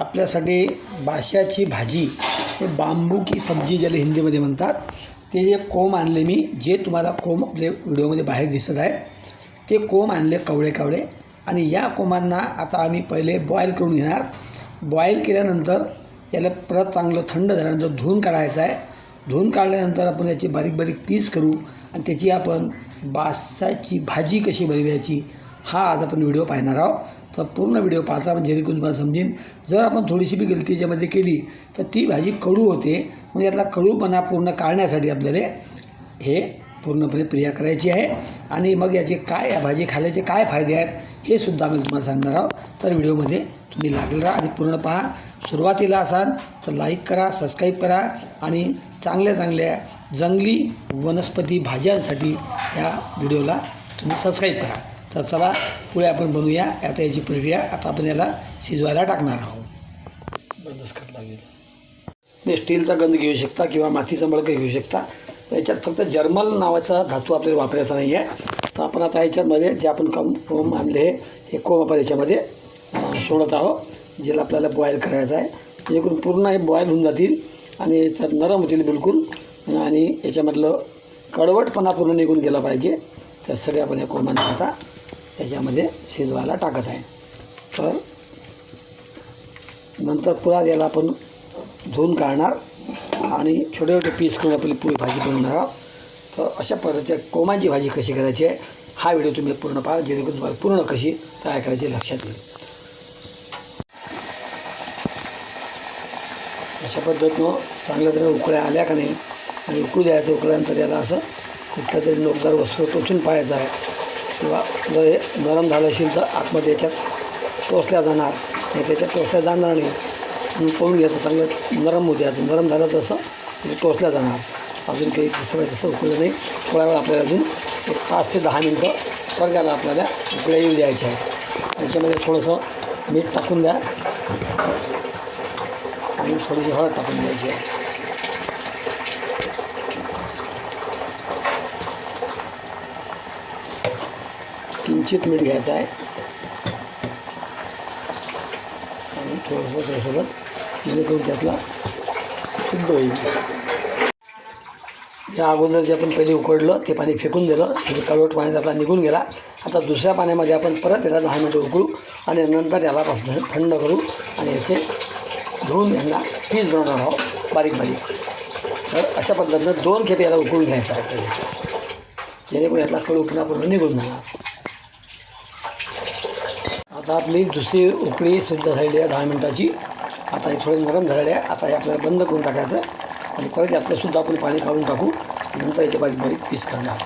आपल्यासाठी बाशाची भाजी हे बांबू की सब्जी ज्याला हिंदीमध्ये म्हणतात ते जे कोंब आणले मी जे तुम्हाला कोंब आपल्या व्हिडिओमध्ये बाहेर दिसत आहेत. ते कोंब आणले कवळे कवळे आणि या कोंबांना आता आम्ही पहिले बॉईल करून घेणार. बॉईल केल्यानंतर याला परत चांगलं थंड झाल्यानंतर धुवून काढायचं आहे. धुवून काढल्यानंतर आपण याची बारीक बारीक पीस करू आणि त्याची आपण बासाची भाजी कशी बनवायची हा आज आपण व्हिडिओ पाहणार आहोत. तर पूर्ण व्हिडिओ पाहता आपण जेणेकरून तुम्हाला समजेन. जर आपण थोडीशी बी गलती याच्यामध्ये केली तर ती भाजी कडू होते. म्हणजे यातला कडूपणा पूर्ण काढण्यासाठी आपल्याला हे पूर्णपणे प्रिया करायची आहे. आणि मग याचे काय या भाजी खाल्ल्याचे काय फायदे आहेत हे सुद्धा आम्ही तुम्हाला सांगणार आहोत. तर व्हिडिओमध्ये तुम्ही लागेल राहा आणि पूर्ण पहा. सुरुवातीला असाल तर लाईक करा सबस्क्राईब करा आणि चांगल्या चांगल्या जंगली वनस्पती भाज्यांसाठी या व्हिडिओला तुम्ही सबस्क्राईब करा. तर चला पुढे आपण बनवूया आता याची प्रक्रिया आता आपण याला शिजवायला टाकणार आहोत. बंदच करावं लागेल. स्टीलचा गंध घेऊ शकता किंवा मातीचा मळक घेऊ शकता. याच्यात फक्त जर्मल नावाचा धातू आपल्याला वापरायचा नाही आहे तर आपण आता याच्यामध्ये जे आपण कम कोम आणले हे कोम आपण याच्यामध्ये सोडत आहोत ज्याला आपल्याला बॉईल करायचं आहे. जेणेकरून पूर्ण हे बॉईल होऊन जातील आणि तर नरम होतील बिलकुल. आणि याच्यामधलं कडवटपणा पूर्ण निघून गेला पाहिजे. त्यासाठी आपण या कोमांना आता याच्यामध्ये शिजवायला टाकत आहे. तर नंतर पुन्हा याला आपण धुवून काढणार आणि छोटे छोटे पीस करून आपली पुरी भाजी बनवणार आहोत. तर अशा पद्धतीच्या कोमाची भाजी कशी करायची आहे हा व्हिडिओ तुम्ही पूर्ण पाहा जेणेकरून तुम्हाला पूर्ण कशी तयार करायची लक्षात येईल. अशा पद्धतीनं चांगल्या तऱ्हे उकळ्या आल्या का नाही आणि उकळू द्यायचं उकळल्यानंतर याला असं कुठल्या तरी नोकदार वस्तू टोचून पाहायचं आहे. किंवा जर हे नरम झालं असेल तर आतमध्ये याच्यात टोचल्या जाणार. नाही त्याच्यात टोचल्या जाणार नाही. म्हणून पळून घ्यायचं चांगलं नरम होऊ द्यायचं नरम झालं तसं म्हणजे टोचल्या जाणार. अजून काही तसं काही तसं उकळलं नाही. थोड्या वेळ आपल्याला अजून एक पाच ते दहा मिनटं परत त्याला आपल्याला उकळ्या येऊ द्यायच्या आहे. त्याच्यामध्ये थोडंसं मीठ टाकून द्या. आणि थोडीशी हळद टाकून द्यायची आहे. किंचित मीठ घ्यायचं आहे. आणि थोडंसं त्यासोबत जेणेकरून त्यातला शुद्ध होईल. त्या अगोदर जे आपण पहिले उकडलं ते पाणी फेकून दिलं त्याचे कळवट पाणी आपला निघून गेला. आता दुसऱ्या पाण्यामध्ये आपण परत याला दहा मिनटं उकळू आणि नंतर याला पासून थंड करू आणि याचे धुवून यांना पीस बनवणार आहोत बारीक बारीक. तर अशा पद्धतीनं दोन खेपे याला उकळून घ्यायचं आहे. जेणेकरून यातला कडूपणा पूर्ण निघून जाणार. आता आपली दुसरी उकळी सुद्धा झालेली आहे दहा मिनटाची. आता हे थोडे नरम झालेले आहे. आता हे आपल्याला बंद करून टाकायचं. आणि परत यातलंसुद्धा आपण पाणी काढून टाकू. नंतर याचे बारीक बारीक पीस करणार.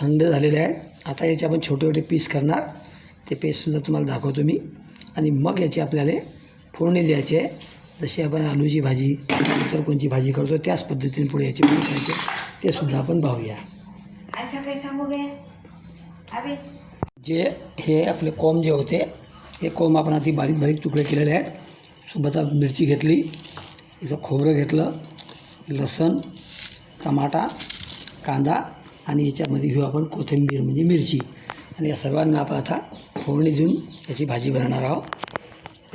थंड झालेले आहे. आता याचे आपण छोटे छोटे पीस करणार. ते पेस्टसुद्धा तुम्हाला दाखवतो मी. आणि मग याची आपल्याला फोडणी द्यायची आहे. जशी आपण आलूची भाजी इतर कोणची भाजी करतो त्याच पद्धतीने पुढे याची फोडणी करायची. ते सुद्धा आपण पाहूया. जे हे आपले कोंब जे होते हे कोंब आपण आधी बारीक बारीक तुकडे केलेले आहेत. सोबत मिरची घेतली इथं खोबरं घेतलं लसण टमाटा कांदा आणि याच्यामध्ये घेऊ आपण कोथिंबीर म्हणजे मिरची. आणि या सर्वांना आपण आता फोडणी देऊन याची भाजी बनवणार आहोत.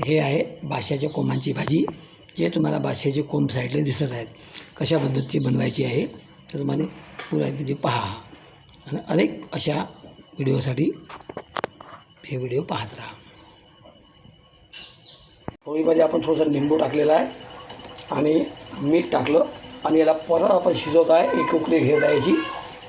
हे आहे बाशाच्या कोंबांची भाजी जे तुम्हाला बाशाचे कोंब साईडला दिसत आहेत. कशा पद्धतीची बनवायची आहे तर तुम्हाला पुरा म्हणजे पहा. आणि अनेक अशा व्हिडिओसाठी हे व्हिडिओ पाहत राहा. पोळीमध्ये आपण थोडंसं लिंबू टाकलेला आहे आणि मीठ टाकलं आणि याला परत आपण शिजवत आहे एक उकळी घेत आहे याची.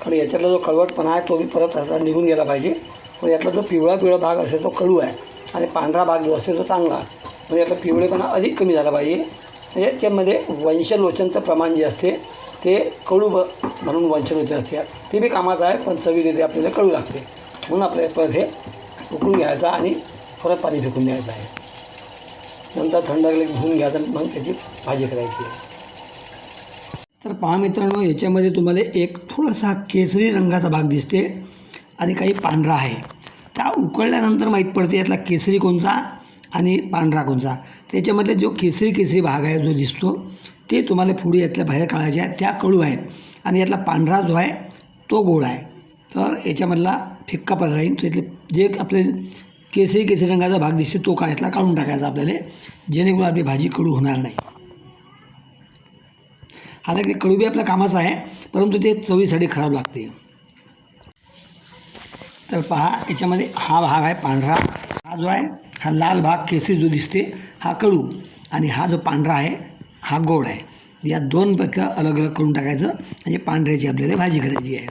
कारण याच्यातला जो कळवटपणा आहे तो बी परत असा निघून गेला पाहिजे. पण यातला जो पिवळा पिवळा भाग असेल तो कडू आहे आणि पांढरा भाग जो असतो तो चांगला म्हणजे यातला पिवळेपणा अधिक कमी झाला पाहिजे. म्हणजे त्यामध्ये वंशलोचनचं प्रमाण जे असते ते कडू ब म्हणून वंशलोचन असते. ते बी कामाचं आहे पण चवीरीते आपल्याला कळू लागते. म्हणून आपल्याला परत हे उकळून घ्यायचं आणि परत पाणी फेकून द्यायचं आहे. नंतर थंड घेऊन घ्यायचं मग त्याची भाजी करायची आहे. तर पहा मित्रांनो याच्यामध्ये तुम्हाला एक थोडासा केसरी रंगाचा भाग दिसते आणि काही पांढरा आहे. त्या उकळल्यानंतर माहीत पडते यातला केसरी कोणचा आणि पांढरा कोणचा. त्याच्यामधले जो केसरी केसरी भाग आहे जो दिसतो ते तुम्हाला पुढे यातल्या बाहेर काढायचे आहे. त्या कडू आहेत आणि यातला पांढरा जो आहे तो गोड आहे. तर याच्यामधला फिक्का पण राहील त्यातले जे आपले केसरी केसरी रंगाचा भाग दिसतो तो काढायला काढून टाकायचा आपल्याला जेणेकरून आपली भाजी कडू होणार नाही. आता ते कडू बी आपल्या कामाचं आहे परंतु ते चवीसाठी खराब लागते. तर पहा याच्यामध्ये हा भाग आहे पांढरा हा जो आहे हा लाल भाग केसरी जो दिसते हा कडू आणि हा जो पांढरा आहे हा गोड आहे. या दोन पैकी अलग अलग करून टाकायचं म्हणजे पांढऱ्याची आपल्याला भाजी करायची आहे.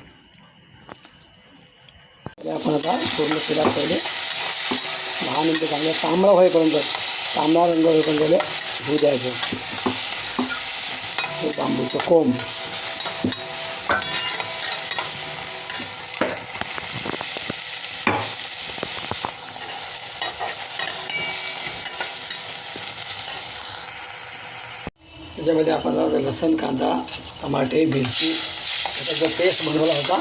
तर आपण आता पूर्ण तेलात पहिले दहा मिनटं चांगले तांबडा होईपर्यंत तांबडा रंग होईपर्यंत त्याला धू द्यायचं. हे बांबूचं कोंब. त्याच्यामध्ये आपण लसण कांदा टमाटे मिरची आता जो पेस्ट बनवला होता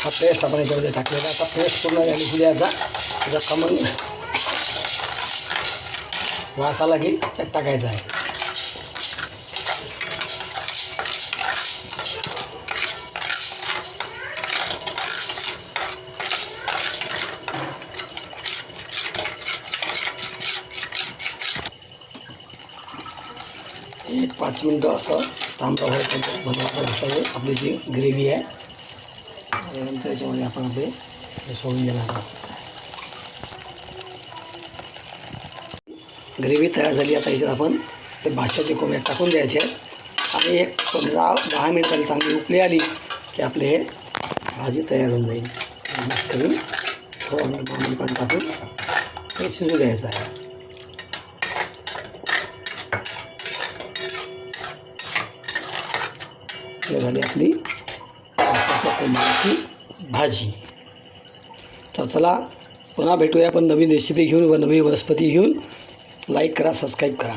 हा पेस्ट आपण याच्यामध्ये टाकलेला आता पेस्ट पूर्ण झाली फुल्याचा त्याचा खमंग वास आला की त्यात टाकायचा आहे. एक पाच मिनटं असं तांबडा व्हायपर्यंत बनवायचं बसावे आपली जी ग्रेव्ही आहे त्यानंतर नंतर याच्यामध्ये आपण आपले हे सोडून देणार आहोत. ग्रेव्ही तयार झाली आता याच्यात आपण ते भाषाचे कोंबे टाकून द्यायचे आहेत. आणि एक पंधरा दहा मिनिटांनी चांगली उकळी आली की आपले हे भाजी तयार होऊन जाईल. करून थोडं पाणी टाकून हे शिजू द्यायचं आहे. हे झाली आपली कोंबड्याची भाजी. तर चला पुन्हा भेटूया आपण नवीन रेसिपी घेऊन व नवी वनस्पती घेऊन. लाईक करा सबस्क्राईब करा.